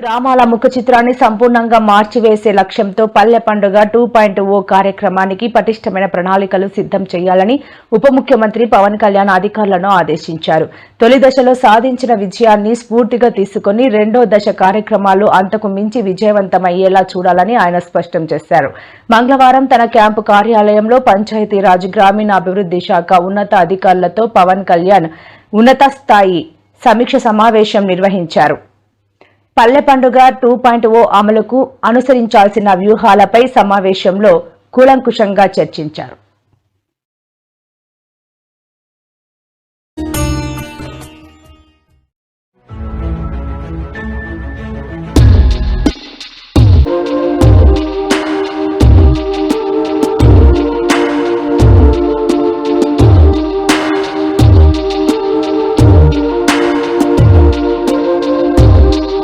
గ్రామాల ముఖ చిత్రాన్ని సంపూర్ణంగా మార్చివేసే లక్ష్యంతో పల్లె పండుగ టూ పాయింట్ ఓ కార్యక్రమానికి పటిష్టమైన ప్రణాళికలు సిద్ధం చేయాలని ఉప ముఖ్యమంత్రి పవన్ కళ్యాణ్ అధికారులను ఆదేశించారు. తొలి దశలో సాధించిన విజయాన్ని స్ఫూర్తిగా తీసుకుని రెండో దశ కార్యక్రమాలు అంతకు మించి విజయవంతమయ్యేలా చూడాలని ఆయన స్పష్టం చేశారు. మంగళవారం తన క్యాంపు కార్యాలయంలో పంచాయతీరాజ్ గ్రామీణాభివృద్ధి శాఖ ఉన్నత అధికారులతో పవన్ కళ్యాణ్ ఉన్నత స్థాయి సమీక్ష సమావేశం నిర్వహించారు. పల్లె పండుగ టూ పాయింట్ ఓ అమలుకు అనుసరించాల్సిన వ్యూహాలపై సమావేశంలో కూలంకుషంగా చర్చించారు.